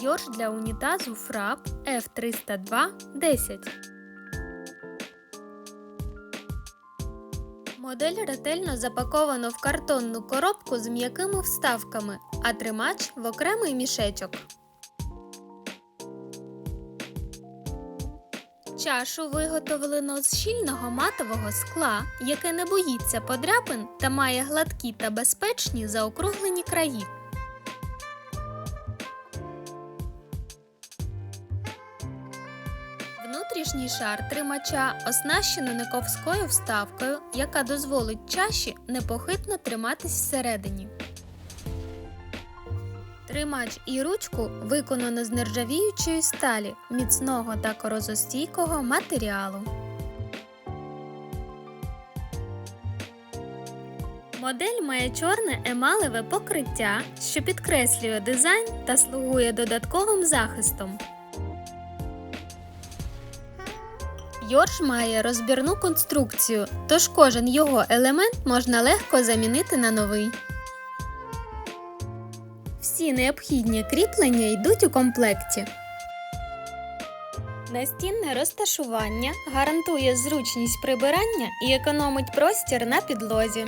Йорш для унітазу Фрап F302 10. Модель ретельно запаковано в картонну коробку з м'якими вставками, а тримач в окремий мішечок. Чашу виготовлено з щільного матового скла, яке не боїться подряпин та має гладкі та безпечні заокруглені краї. Внутрішній шар тримача оснащено нековською вставкою, яка дозволить чаші непохитно триматись всередині. Тримач і ручку виконано з нержавіючої сталі, міцного та корозостійкого матеріалу. Модель має чорне емалеве покриття, що підкреслює дизайн та слугує додатковим захистом. Йорш має розбірну конструкцію, тож кожен його елемент можна легко замінити на новий. Всі необхідні кріплення йдуть у комплекті. Настінне розташування гарантує зручність прибирання і економить простір на підлозі.